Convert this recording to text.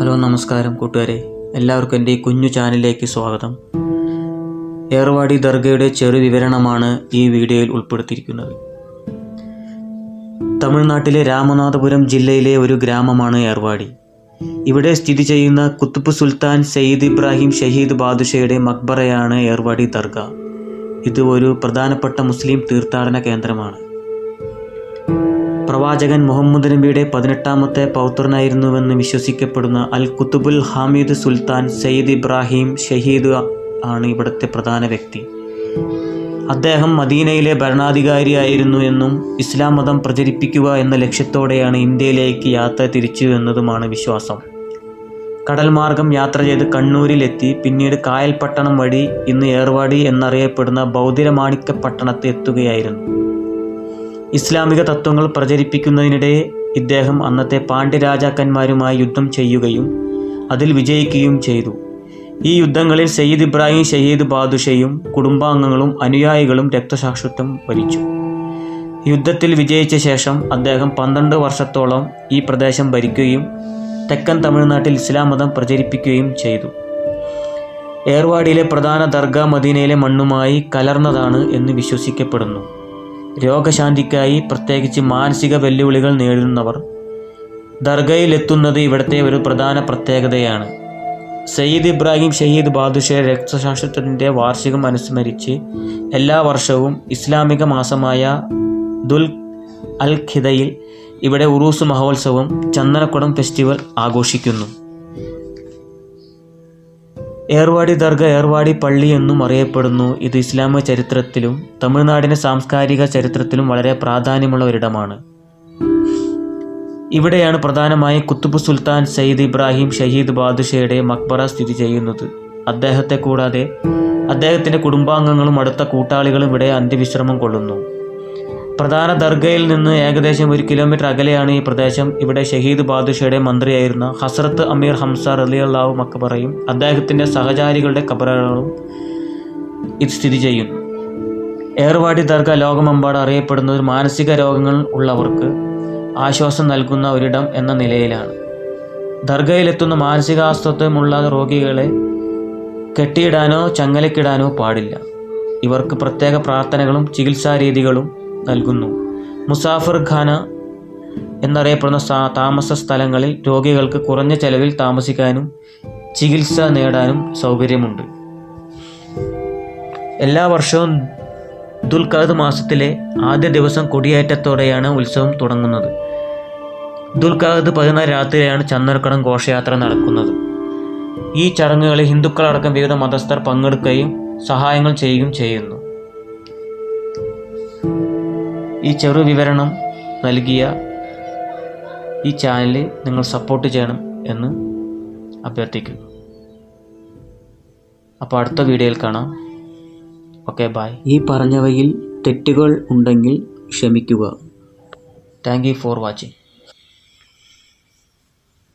Hello നമസ്കാരം കൂട്ടുകാരെ. എല്ലാവർക്കും എന്റെ ഈ കുഞ്ഞു ചാനലിലേക്ക് സ്വാഗതം. ഏർവാടി ദർഗയുടെ ചെറു വിവരണമാണ് ഈ വീഡിയോയിൽ ഉൾപ്പെടുത്തിയിരിക്കുന്നത്. തമിഴ്നാട്ടിലെ രാമനാഥപുരം ജില്ലയിലെ ഒരു ഗ്രാമമാണ് ഏർവാടി ഇവിടെ സ്ഥിതി ചെയ്യുന്ന കുത്തുബ് സുൽത്താൻ സയ്യിദ് ഇബ്രാഹിം ഷഹീദ് ബാദുഷയുടെ മക്ബറയാണ് ഏർവാടി ദർഗ. ഇത് ഒരു പ്രധാനപ്പെട്ട മുസ്ലിം തീർത്ഥാടന കേന്ദ്രമാണ്. പ്രവാചകൻ മുഹമ്മദ് നബിയുടെ പതിനെട്ടാമത്തെ പൗത്രനായിരുന്നുവെന്ന് വിശ്വസിക്കപ്പെടുന്ന അൽ കുത്തുബുൽ ഹാമിദ് സുൽത്താൻ സയ്യിദ് ഇബ്രാഹിം ഷഹീദ് ആണ് ഇവിടുത്തെ പ്രധാന വ്യക്തി. അദ്ദേഹം മദീനയിലെ ഭരണാധികാരിയായിരുന്നു എന്നും ഇസ്ലാം മതം പ്രചരിപ്പിക്കുക എന്ന ലക്ഷ്യത്തോടെയാണ് ഇന്ത്യയിലേക്ക് യാത്ര തിരിച്ചു എന്നതുമാണ് വിശ്വാസം. കടൽ മാർഗം യാത്ര ചെയ്ത് കണ്ണൂരിലെത്തി പിന്നീട് കായൽപട്ടണം വഴി ഇന്ന് ഏർവാടി എന്നറിയപ്പെടുന്ന ബൗദ്ധിരമാണിക്ക പട്ടണത്ത് എത്തുകയായിരുന്നു. ഇസ്ലാമിക തത്വങ്ങൾ പ്രചരിപ്പിക്കുന്നതിനിടെ ഇദ്ദേഹം അന്നത്തെ പാണ്ഡ്യരാജാക്കന്മാരുമായി യുദ്ധം ചെയ്യുകയും അതിൽ വിജയിക്കുകയും ചെയ്തു. ഈ യുദ്ധങ്ങളിൽ സയ്യിദ് ഇബ്രാഹിം ഷഹീദ് ബാദുഷയും കുടുംബാംഗങ്ങളും അനുയായികളും രക്തസാക്ഷിത്വം വരിച്ചു. യുദ്ധത്തിൽ വിജയിച്ച ശേഷം അദ്ദേഹം പന്ത്രണ്ട് വർഷത്തോളം ഈ പ്രദേശം ഭരിക്കുകയും തെക്കൻ തമിഴ്നാട്ടിൽ ഇസ്ലാം മതം പ്രചരിപ്പിക്കുകയും ചെയ്തു. ഏർവാടിയിലെ പ്രധാന ദർഗ മദീനയിലെ മണ്ണുമായി കലർന്നതാണ് എന്ന് വിശ്വസിക്കപ്പെടുന്നു. രോഗശാന്തിക്കായി പ്രത്യേകിച്ച് മാനസിക വെല്ലുവിളികൾ നേരിടുന്നവർ ദർഗയിലെത്തുന്നത് ഇവിടുത്തെ ഒരു പ്രധാന പ്രത്യേകതയാണ്. സയ്യിദ് ഇബ്രാഹിം ഷഹീദ് ബാദുഷെ രക്തസാക്ഷിത്വത്തിന്റെ വാർഷികം അനുസ്മരിച്ച് എല്ലാ വർഷവും ഇസ്ലാമിക മാസമായ ദുൽ അൽ ഖിദയിൽ ഇവിടെ ഉറൂസ് മഹോത്സവം ചന്ദനക്കുടം ഫെസ്റ്റിവൽ ആഘോഷിക്കുന്നു. ഏർവാടി ദർഗ ഏർവാടി പള്ളി എന്നും അറിയപ്പെടുന്നു. ഇത് ഇസ്ലാമിക ചരിത്രത്തിലും തമിഴ്നാടിന്റെ സാംസ്കാരിക ചരിത്രത്തിലും വളരെ പ്രാധാന്യമുള്ള ഒരിടമാണ്. ഇവിടെയാണ് പ്രധാനമായും കുത്തുബ് സുൽത്താൻ സയ്യിദ് ഇബ്രാഹിം ഷഹീദ് ബാദുഷയുടെ മക്ബറ സ്ഥിതി ചെയ്യുന്നത്. അദ്ദേഹത്തെ കൂടാതെ അദ്ദേഹത്തിന്റെ കുടുംബാംഗങ്ങളും അടുത്ത കൂട്ടാളികളും ഇവിടെ അന്ത്യവിശ്രമം കൊള്ളുന്നു. പ്രധാന ദർഗയിൽ നിന്ന് ഏകദേശം ഒരു കിലോമീറ്റർ അകലെയാണ് ഈ പ്രദേശം. ഇവിടെ ഷഹീദ് ബാദുഷയുടെ മന്ത്രിയായിരുന്ന ഹസ്രത്ത് അമീർ ഹംസ റലിയല്ലാഹു മക്കബറയും അദ്ദേഹത്തിന്റെ സഹചാരികളുടെ കബറകളും ഇത് സ്ഥിതി ചെയ്യുന്നു ഏർവാടി ദർഗ ലോകമെമ്പാടും ഒരു മാനസിക രോഗങ്ങൾ ഉള്ളവർക്ക് ആശ്വാസം നൽകുന്ന ഒരിടം എന്ന നിലയിലാണ്. ദർഗയിലെത്തുന്ന മാനസികാസ്വത്വമുള്ള രോഗികളെ കെട്ടിയിടാനോ ചങ്ങലക്കിടാനോ പാടില്ല. ഇവർക്ക് പ്രത്യേക പ്രാർത്ഥനകളും ചികിത്സാ രീതികളും നൽകുന്നു. മുസാഫർ ഖാന എന്നറിയപ്പെടുന്ന താമസ സ്ഥലങ്ങളിൽ രോഗികൾക്ക് കുറഞ്ഞ ചെലവിൽ താമസിക്കാനും ചികിത്സ നേടാനും സൗകര്യമുണ്ട്. എല്ലാ വർഷവും ദുൽഖാദ് മാസത്തിലെ ആദ്യ ദിവസം കൊടിയേറ്റത്തോടെയാണ് ഉത്സവം തുടങ്ങുന്നത്. ദുൽഖാദ് പതിനാല് രാത്രിയാണ് ചന്ദനക്കടം ഘോഷയാത്ര നടക്കുന്നത്. ഈ ചടങ്ങുകളിൽ ഹിന്ദുക്കളടക്കം വിവിധ മതസ്ഥർ പങ്കെടുക്കുകയും സഹായങ്ങൾ ചെയ്യുകയും ചെയ്യുന്നു. ഈ ചെറു വിവരണം നൽകിയ ഈ ചാനൽ നിങ്ങൾ സപ്പോർട്ട് ചെയ്യണം എന്ന് അഭ്യർത്ഥിക്കുന്നു. അപ്പോൾ അടുത്ത വീഡിയോയിൽ കാണാം. ഓക്കെ ബായ് ഈ പറഞ്ഞവയിൽ തെറ്റുകൾ ഉണ്ടെങ്കിൽ ക്ഷമിക്കുക. Thank you for watching